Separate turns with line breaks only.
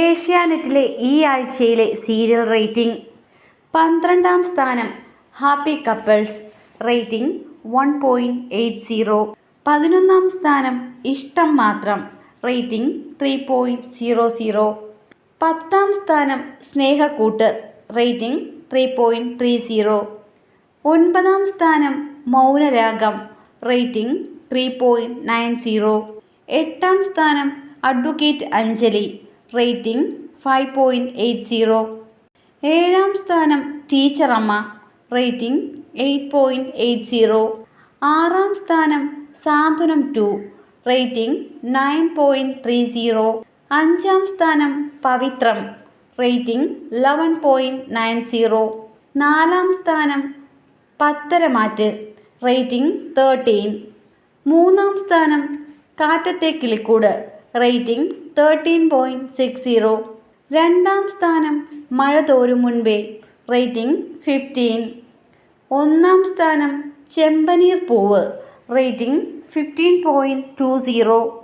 ഏഷ്യാനെറ്റിലെ ഈ ആഴ്ചയിലെ സീരിയൽ റേറ്റിംഗ്. പന്ത്രണ്ടാം സ്ഥാനം happy couples rating one point eight zero. പതിനൊന്നാം സ്ഥാനം Ishtam Mathram rating three point zero zero. പത്താം സ്ഥാനം Snehakkoottu rating three point three zero. ഒൻപതാം സ്ഥാനം Mounaragam rating three point nine zero. എട്ടാം സ്ഥാനം advocate Anjali rating five point eight zero. ഏഴാം സ്ഥാനം Teacheramma rating eight point eight zero. ആറാം സ്ഥാനം Santhwanam two rating nine point three zero. അഞ്ചാം സ്ഥാനം Pavithram rating eleven point nine zero. നാലാം സ്ഥാനം പത്തരമാറ്റ് റേറ്റിംഗ് തേർട്ടീൻ. മൂന്നാം സ്ഥാനം Kattathe Kilikkoodu rating thirteen point six zero രണ്ടാം സ്ഥാനം മഴ തോരും മുൻപേ. റേറ്റിംഗ് ഫിഫ്റ്റീൻ ഒന്നാം സ്ഥാനം Chempaneer Poovu. Rating fifteen point two zero